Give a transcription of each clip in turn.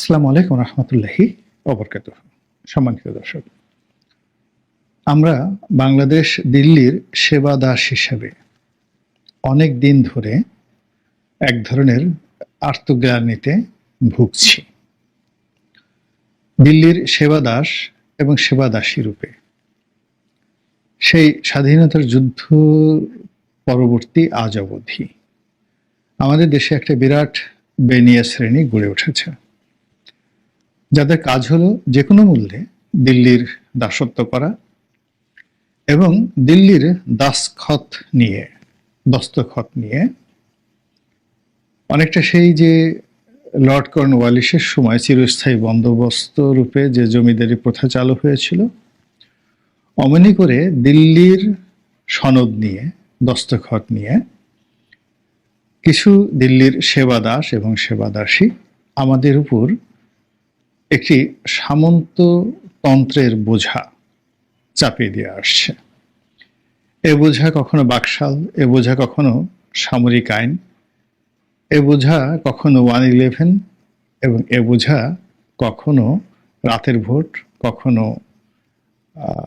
আসসালামু আলাইকুম রহমতুল্লাহি অবরকাত সম্মানিত দর্শক, আমরা বাংলাদেশ দিল্লির সেবা দাস হিসেবে অনেক দিন ধরে এক ধরনের আর্তগ্লানিতে ভুগছি। দিল্লির সেবা দাস এবং সেবা দাসী রূপে সেই স্বাধীনতার যুদ্ধ পরবর্তী আজ অবধি আমাদের দেশে একটা বিরাট বেনিয়া শ্রেণি গড়ে উঠেছে। যাদের কাজ হলো যে কোনো মূল্যে দিল্লির দাসত্ব করা এবং দিল্লির দাসখত নিয়ে, দস্তখত নিয়ে। অনেকটা সেই যে লর্ড কর্ন কর্নওয়ালিসের সময় চিরস্থায়ী বন্দোবস্ত রূপে যে জমিদারি প্রথা চালু হয়েছিল, অমনি করে দিল্লির সনদ নিয়ে, দস্তখত নিয়ে কিছু দিল্লির সেবা দাস এবং সেবা দাসী আমাদের উপর একটি সামন্ততন্ত্রের বোঝা চাপিয়ে দিয়ে আসছে। এ বোঝা কখনো বাকশাল, এ বোঝা কখনো সামরিক আইন, এ বোঝা কখনো ওয়ান ইলেভেন, এবং এ বোঝা কখনো রাতের ভোট, কখনো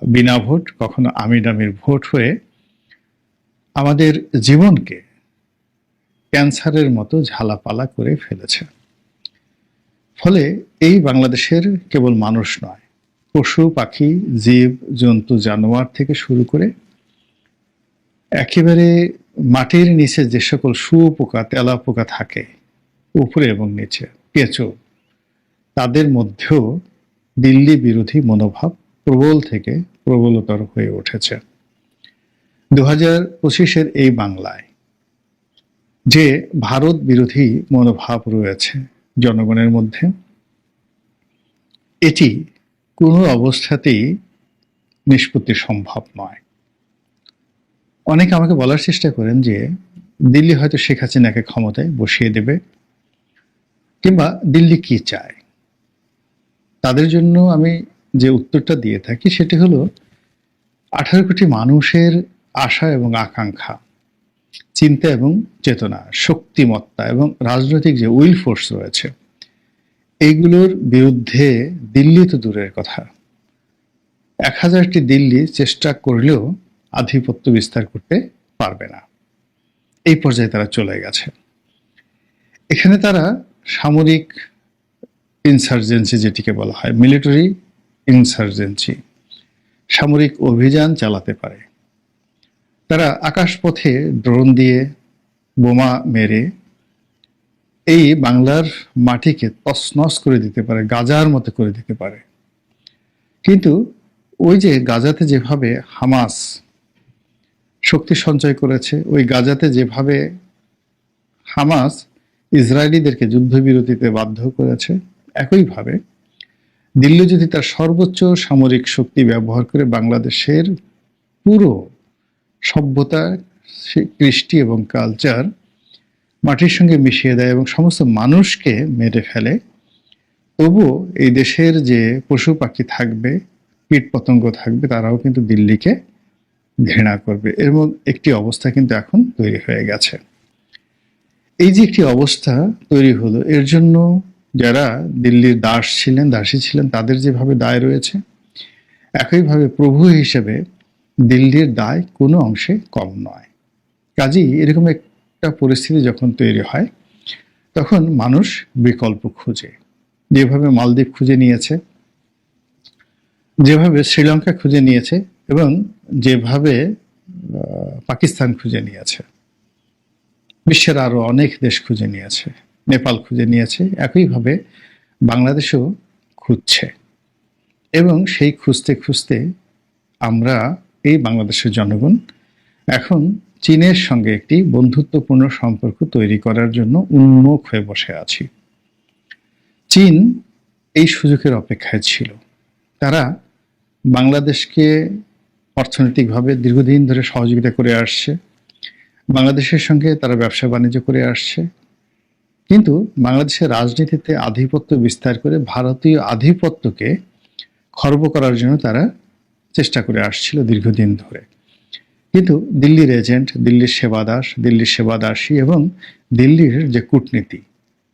বিনা ভোট, কখনো আমির ভোট হয়ে আমাদের জীবনকে ক্যান্সারের মতো ঝালাপালা করে ফেলেছে। ফলে এই বাংলাদেশের কেবল মানুষ নয়, পশু, পাখি, জীব, জন্তু, জানোয়ার থেকে শুরু করে একেবারে মাটির নিচে যে সকল শুয়োপোকা তেলা পোকা থাকে, উপরে এবং নিচে, কেঁচো, তাদের মধ্যেও দিল্লি বিরোধী মনোভাব প্রবল থেকে প্রবলতর হয়ে উঠেছে। দু হাজার পঁচিশের এই বাংলায় যে ভারত বিরোধী মনোভাব রয়েছে জনগণের মধ্যে। এটি কোনো অবস্থাতেই নিষ্পত্তি সম্ভব নয়। অনেকে আমাকে বলার চেষ্টা করেন যে, দিল্লি হয়তো শেখ হাসিনাকে ক্ষমতায় বসিয়ে দেবে, কিংবা দিল্লি কি চায়? তাদের জন্য আমি যে উত্তরটা দিয়ে থাকি, সেটি হলো, আঠারো কোটি মানুষের আশা এবং আকাঙ্ক্ষা চিন্তা এবং চেতনা, শক্তিমত্তা এবং রাজনৈতিক যে উইল ফোর্স রয়েছে, এইগুলোর বিরুদ্ধে দিল্লি তো দূরের কথা। এক হাজারটি দিল্লি চেষ্টা করলেও আধিপত্য বিস্তার করতে পারবে না। এই পর্যায়ে তারা চলে গেছে। এখানে তারা সামরিক ইনসার্জেন্সি যেটিকে বলা হয় মিলিটারি ইনসার্জেন্সি সামরিক অভিযান চালাতে পারে। তারা আকাশপথে ড্রোন দিয়ে বোমা মেরে এই বাংলার মাটিকে তছনছ করে দিতে পারে, গাজার মতো করে দিতে পারে। কিন্তু ওই যে গাজাতে যেভাবে হামাস শক্তি সঞ্চয় করেছে, ওই গাজাতে যেভাবে হামাস ইসরায়েলিদেরকে যুদ্ধবিরতিতে বাধ্য করেছে, একইভাবে দিল্লি যদি তার সর্বোচ্চ সামরিক শক্তি ব্যবহার করে বাংলাদেশের পুরো সভ্যতা, সে- কৃষ্টি এবং কালচার মাটির সঙ্গে মিশিয়ে দেয় এবং সমস্ত মানুষকে মেরে ফেলে। তবুও এই দেশের যে পশু পাখি থাকবে, কীট পতঙ্গ থাকবে, তারাও কিন্তু দিল্লিকে ঘৃণা করবে। এর একটি অবস্থা কিন্তু এখন তৈরি হয়ে গেছে। এই যে একটি অবস্থা তৈরি হলো, এর জন্য যারা দিল্লির দাস ছিলেন, দাসী ছিলেন, তাদের যেভাবে দায় রয়েছে, একইভাবে প্রভু হিসেবে দিল্লির দায় কোনো অংশে কম নয়। কাজেই এরকম একটা পরিস্থিতি যখন তৈরি হয়, তখন মানুষ বিকল্প খুঁজে। যেভাবে মালদ্বীপ খুঁজে নিয়েছে, যেভাবে শ্রীলঙ্কা খুঁজে নিয়েছে এবং যেভাবে পাকিস্তান খুঁজে নিয়েছে। বিশ্বের আরও অনেক দেশ খুঁজে নিয়েছে, নেপাল খুঁজে নিয়েছে, একইভাবে বাংলাদেশও খুঁজছে। এবং সেই খুঁজতে খুঁজতে আমরা এই বাংলাদেশের জনগণ এখন চীনের সঙ্গে একটি বন্ধুত্বপূর্ণ সম্পর্ক তৈরি করার জন্য উন্মুখ হয়ে বসে আছি। চীন এই সুযোগের অপেক্ষায় ছিল। তারা বাংলাদেশকে অর্থনৈতিকভাবে দীর্ঘদিন ধরে সহযোগিতা করে আসছে। বাংলাদেশের সঙ্গে তারা ব্যবসা বাণিজ্য করে আসছে। কিন্তু বাংলাদেশের রাজনীতিতে আধিপত্য বিস্তার করে ভারতীয় আধিপত্যকে খর্ব করার জন্য তারা চেষ্টা করে আসছিল দীর্ঘদিন ধরে। কিন্তু দিল্লির এজেন্ট, দিল্লির সেবাদাস, দিল্লির সেবাদাসী এবং দিল্লির যে কূটনীতি,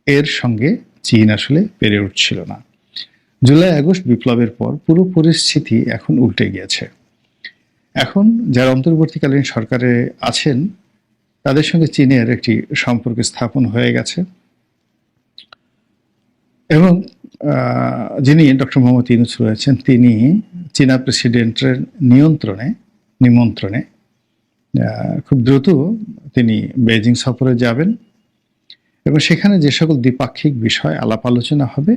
এর সঙ্গে চীন আসলে পেরে উঠছিল না। জুলাই, আগস্ট বিপ্লবের পর পুরো পরিস্থিতি এখন উল্টে গিয়েছে। এখন যারা অন্তর্বর্তীকালীন সরকারে আছেন, তাদের সঙ্গে চীনের একটি সম্পর্ক স্থাপন হয়ে গেছে। এবং যিনি ডক্টর মোহাম্মদ ইউনুস রয়েছেন, তিনি চীনা প্রেসিডেন্টের নিয়ন্ত্রণে, নিমন্ত্রণে খুব দ্রুত তিনি বেজিং সফরে যাবেন এবং সেখানে যে সকল দ্বিপাক্ষিক বিষয় আলাপ আলোচনা হবে,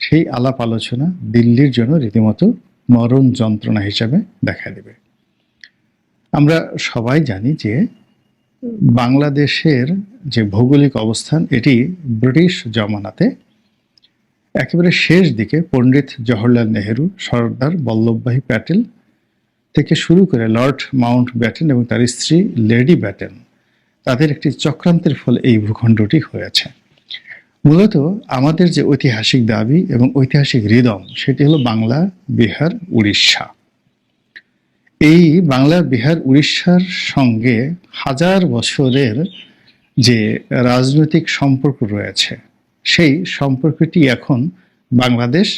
সেই আলাপ আলোচনা দিল্লির জন্য রীতিমতো মরণ যন্ত্রণা হিসাবে দেখা দেবে। আমরা সবাই জানি যে বাংলাদেশের যে ভৌগোলিক অবস্থান, এটি ব্রিটিশ জমানাতে একেবারে শেষ দিকে পণ্ডিত জওহরলাল নেহেরু, সর্দার বল্লভভাই প্যাটেল থেকে শুরু করে লর্ড মাউন্ট ব্যাটেন এবং তার স্ত্রী লেডি ব্যাটেন, তাদের একটি চক্রান্তের ফলে এই ভূখণ্ডটি হয়েছে। মূলত আমাদের যে ঐতিহাসিক দাবি এবং ঐতিহাসিক হৃদম, সেটি হলো বাংলা, বিহার, উড়িষ্যা। এই বাংলা, বিহার, উড়িষ্যার সঙ্গে হাজার বছরের যে রাজনৈতিক সম্পর্ক রয়েছে সেই সম্পর্কটি এখন বাংলাদেশ,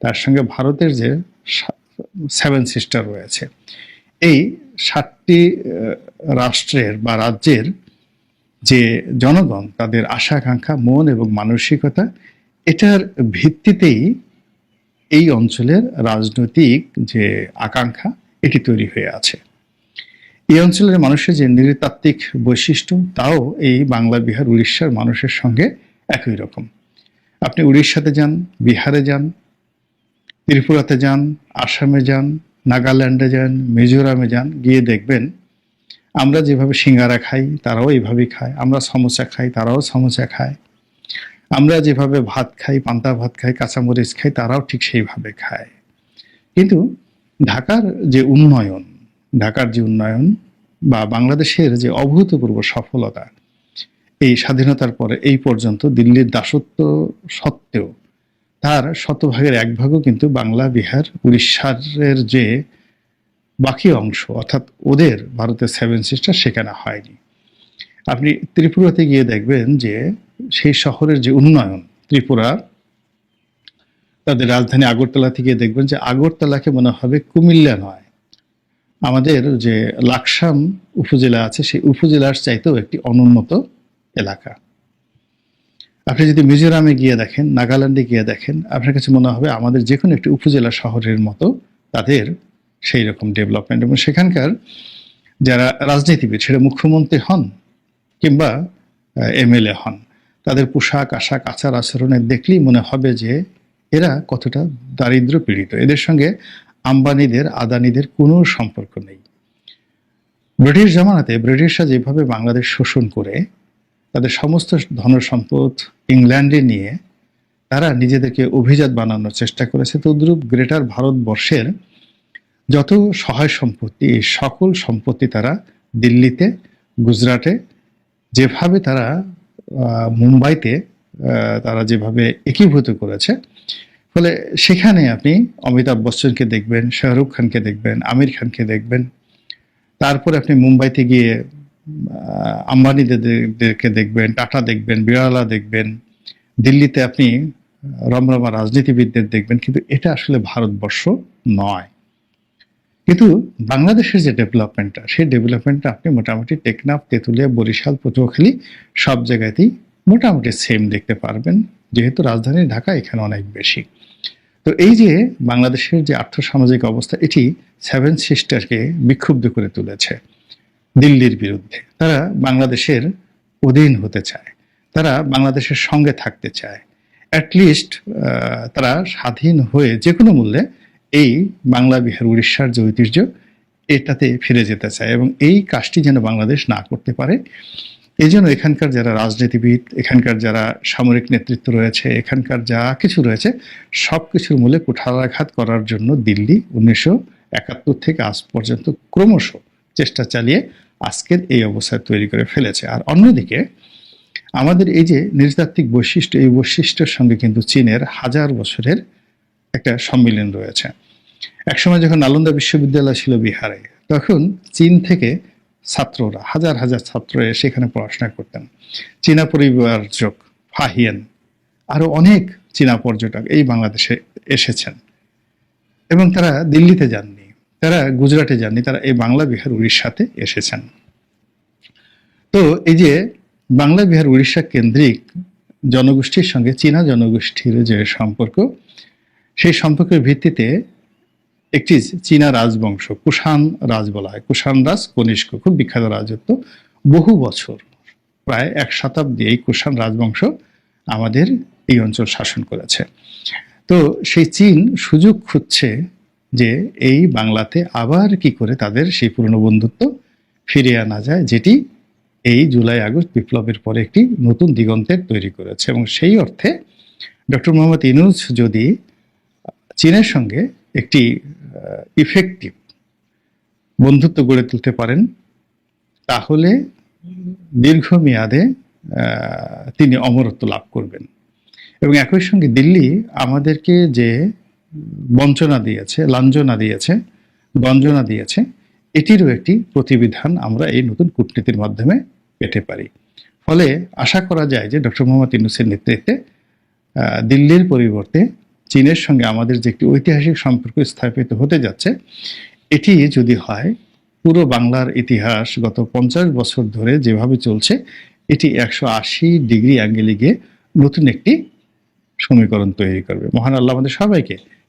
তার সঙ্গে ভারতের যে সেভেন সিস্টার রয়েছে। এই সাতটি রাষ্ট্রের বা রাজ্যের যে জনগণ, তাদের আশা, আকাঙ্ক্ষা, মন এবং মানসিকতা, এটার ভিত্তিতেই এই অঞ্চলের রাজনৈতিক যে আকাঙ্ক্ষা, এটি তৈরি হয়ে আছে। এই অঞ্চলের মানুষের যে নৃতাত্ত্বিক বৈশিষ্ট্য, তাও এই বাংলা, বিহার, উড়িষ্যার মানুষের সঙ্গে একই রকম। আপনি উড়িষ্যাতে যান, বিহারে যান, ত্রিপুরাতে যান, আসামে যান, নাগাল্যান্ডে যান, মিজোরামে যান, গিয়ে দেখবেন আমরা যেভাবে সিঙ্গারা খাই, তারাও এইভাবেই খায়। আমরা সমোসা খাই, তারাও সমোসা খায়। আমরা যেভাবে ভাত খাই, পান্তা ভাত খাই, কাঁচামরিচ খাই, তারাও ঠিক সেইভাবে খায়। কিন্তু ঢাকার যে উন্নয়ন, ঢাকার যে উন্নয়ন বা বাংলাদেশের যে অভূতপূর্ব সফলতা এই স্বাধীনতার পরে এই পর্যন্ত দিল্লির দাসত্ব সত্ত্বেও তার শতভাগের এক ভাগও কিন্তু বাংলা, বিহার, উড়িষ্যার যে বাকি অংশ, অর্থাৎ ওদের ভারতের সেভেন সিস্টার সেখানে হয়নি। আপনি ত্রিপুরাতে গিয়ে দেখবেন যে সেই শহরের যে উন্নয়ন ত্রিপুরা তাদের রাজধানী আগরতলা থেকে দেখবেন যে আগরতলাকে মনে হবে কুমিল্লা নয়। আমাদের যে লাকসাম উপজেলা আছে, সেই উপজেলার চাইতেও একটি অনুন্নত এলাকা। আপনি যদি মিজোরামে গিয়ে দেখেন, নাগাল্যান্ডে গিয়ে দেখেন, আপনার কাছে মনে হবে আমাদের যে কোনো একটি উপজেলা শহরের মতো তাদের সেই রকম ডেভেলপমেন্ট এবং সেখানকার যারা রাজনীতিবিদ, সেটা মুখ্যমন্ত্রী হন কিংবা এমএলএ হন, তাদের পোশাক, আশাক, আচার আচরণে দেখলেই মনে হবে যে এরা কতটা দারিদ্র পীড়িত। এদের সঙ্গে আম্বানিদের, আদানিদের কোনো সম্পর্ক নেই। ব্রিটিশ জামানাতে ব্রিটিশরা যেভাবে বাংলাদেশ শোষণ করে তাদের সমস্ত ধন সম্পদ ইংল্যান্ডে নিয়ে তারা নিজেদেরকে অভিজাত বানানোর চেষ্টা করেছে। তদ্রূপ গ্রেটার ভারতবর্ষের যত সহায় সম্পত্তি, এই সকল সম্পত্তি তারা দিল্লিতে, গুজরাটে যেভাবে তারা মুম্বাইতে তারা যেভাবে একীভূত করেছে, ফলে সেখানে আপনি অমিতাভ বচ্চনকে দেখবেন, শাহরুখ খানকে দেখবেন, আমির খানকে দেখবেন। তারপরে আপনি মুম্বাইতে গিয়ে আম্বানিদেরকে দেখবেন, টাটা দেখবেন বিড়ালা দেখবেন। দিল্লিতে আপনি রমরমা রাজনীতিবিদদের দেখবেন, কিন্তু এটা আসলে ভারতবর্ষ নয়। কিন্তু বাংলাদেশের যে ডেভেলপমেন্টটা, সেই ডেভেলপমেন্টটা আপনি মোটামুটি টেকনাফ, তেঁতুলিয়া, বরিশাল, পটুয়াখালী সব জায়গাতেই মোটামুটি সেম দেখতে পারবেন, যেহেতু রাজধানী ঢাকা এখানে অনেক বেশি। তো এই যে বাংলাদেশের যে আর্থসামাজিক অবস্থা, এটি সেভেন সিস্টারকে বিক্ষুব্ধ করে তুলেছে। দিল্লির বিরুদ্ধে। তারা বাংলাদেশের অধীন হতে চায়। তারা বাংলাদেশের সঙ্গে থাকতে চায়। অ্যাটলিস্ট তারা স্বাধীন হয়ে যে কোনো মূল্যে এই বাংলা বিহার, উড়িষ্যার যে ঐতিহ্য, এটাতে ফিরে যেতে চায় এবং এই কাজটি যেন বাংলাদেশ না করতে পারে। এই জন্য এখানকার যারা রাজনীতিবিদ, এখানকার যারা সামরিক নেতৃত্ব রয়েছে, এখানকার যা কিছু রয়েছে সব কিছুর মূলে কুঠারাঘাত করার জন্য দিল্লি উনিশশো একাত্তর থেকে আজ পর্যন্ত ক্রমশ চেষ্টা চালিয়ে আজকের এই অবস্থা তৈরি করে ফেলেছে। আর অন্যদিকে, আমাদের এই যে নৃতাত্ত্বিক বৈশিষ্ট্য, এই বৈশিষ্ট্যের সঙ্গে কিন্তু চীনের হাজার বছরের একটা সম্মিলন রয়েছে। একসময় যখন নালন্দা বিশ্ববিদ্যালয় ছিল বিহারে, তখন চীন থেকে ছাত্ররা, হাজার হাজার ছাত্র সেখানে পড়াশোনা করতেন। চীনা পরিবারযোগ ফাহিয়ান, আরও অনেক চীনা পর্যটক এই বাংলাদেশে এসেছেন এবং তারা দিল্লিতে যাননি। তারা গুজরাটে যাননি, তারা এই বাংলা, বিহার, উড়িষ্যাতে এসেছেন। তো এই যে বাংলা, বিহার, উড়িষ্যা কেন্দ্রিক জনগোষ্ঠীর সঙ্গে চীনা জনগোষ্ঠীর যে সম্পর্ক, সেই সম্পর্কের ভিত্তিতে একটি চীনা রাজবংশ, কুষাণ রাজ বলা হয়। কুষাণ রাজ কনিষ্ক, খুব বিখ্যাত রাজত্ব। বহু বছর, প্রায় এক শতাব্দী এই কুষাণ রাজবংশ আমাদের এই অঞ্চল শাসন করেছে। তো সেই চীন সুযোগ খুঁজছে যে এই বাংলাতে আবার কি করে তাদের সেই পুরনো বন্ধুত্ব ফিরিয়ে আনা যায়, যেটি এই জুলাই আগস্ট বিপ্লবের পরে একটি নতুন দিগন্তের তৈরি করেছে। এবং সেই অর্থে ডক্টর মোহাম্মদ ইনুজ যদি চীনের সঙ্গে একটি ইফেক্টিভ বন্ধুত্ব গড়ে তুলতে পারেন, তাহলে দীর্ঘমেয়াদে তিনি অমরত্ব লাভ করবেন। এবং একই সঙ্গে দিল্লি আমাদেরকে যে বঞ্চনা দিয়েছে, লাঞ্ছনা দিয়েছে গঞ্জনা দিয়েছে, এটিরও একটি প্রতিবিধান আমরা এই নতুন কূটনীতির মাধ্যমে পেতে পারি। ফলে আশা করা যায় যে ডক্টর মোহাম্মদ ইউনুসের নেতৃত্বে দিল্লির পরিবর্তে চীনের সঙ্গে আমাদের যে একটি ঐতিহাসিক সম্পর্ক স্থাপিত হতে যাচ্ছে, এটি যদি হয়, পুরো বাংলার ইতিহাস গত পঞ্চাশ বছর ধরে যেভাবে চলছে, এটি একশো আশি ডিগ্রি অ্যাঙ্গেলে গিয়ে নতুন একটি সমীকরণ তৈরি করবে। মহান আল্লাহ আমাদের সবাইকে